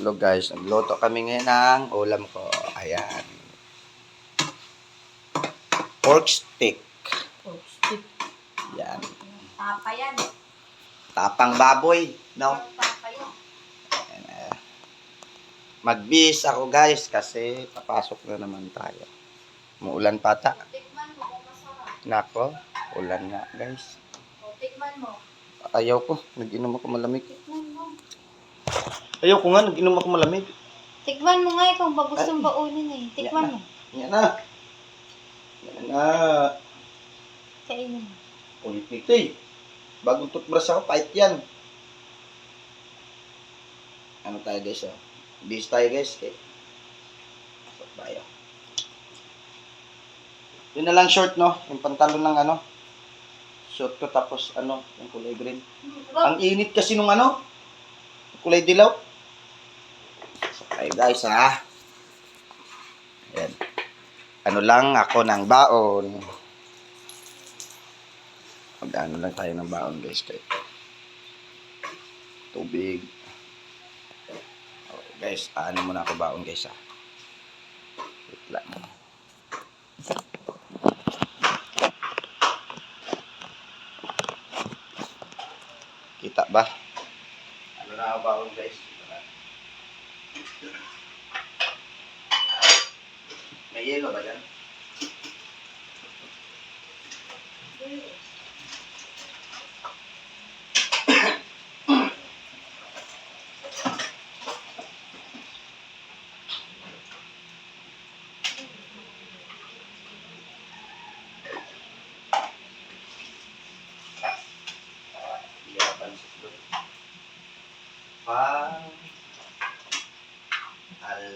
Hello guys, nagluto kami ngayon ng ulam ko. Ayan. Pork stick. Oh, stick. Yan. Papa yan. Tapang baboy. No? Yan. Magbis ako guys kasi papasok na naman tayo. Muulan pata. Tikman mo kung masarap. Nako, ulan nga guys. O, tikman mo. Ayaw ko, nag-inom ako malamig. Tikman mo. Ayaw ko nga, nag-inom ako malamig. Tikman mo nga eh kung ba gustong baunin eh. Tikman mo. Yan na. Yan na. Kainin mo. Ulit nito eh. Bagong toothbrush ako, pahit yan. Ano tayo guys oh? Bis tayo guys. Okay. So, tayo. Yun na lang short no? Yung pantalon ng ano? Short ko tapos ano? Yung kulay green. Ang init kasi nung ano? Kulay dilaw. So, tayo guys ha. Ayan. Ano lang ako ng baon. Mag-ano lang tayo ng baon guys. Kay tubig. Okay, guys, ano muna ako baon guys ha. Wait lang. Kita ba? Ano na ako baon guys? May yelo ba dyan? Pang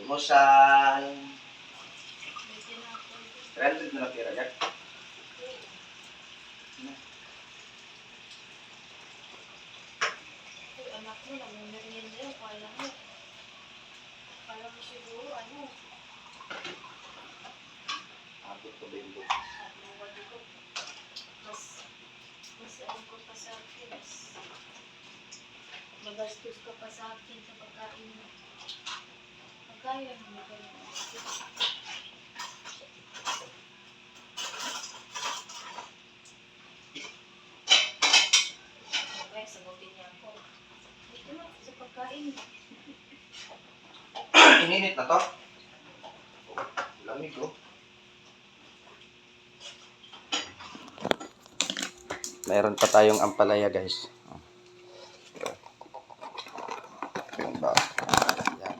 almusal. 300 na lang tira dyan. Uy, anak mo, mo. Kala mo. Kala mo siguro, ano, Abot ko ba yung dito? Mas, mas ano ko pa sa akin. Magastos ka pa sa akin sa pagkain mo. Ininit na to? Lamig oh. Meron pa tayong ampalaya guys. Oh. Yung ba? Yan.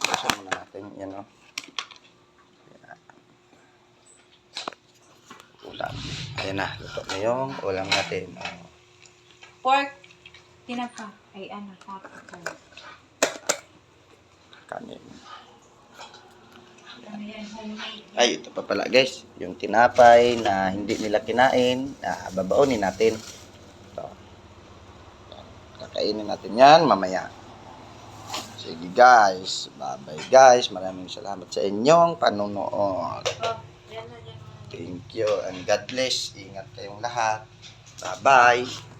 Buksan muna natin. Yan oh. Yan. Ulam. Ayan na. Luto na yung ulam natin. Pork. Tinapa. Ay, ano, tapa ka. Kanin. Ano. Ay, ito pa pala guys. Yung tinapay na hindi nila kinain, ah, babaonin natin. Ito. Kakainin natin yan mamaya. Sige guys. Bye-bye guys. Maraming salamat sa inyong panonood. Oh, yan na, yan na. Thank you and God bless. Ingat kayong lahat. Bye-bye.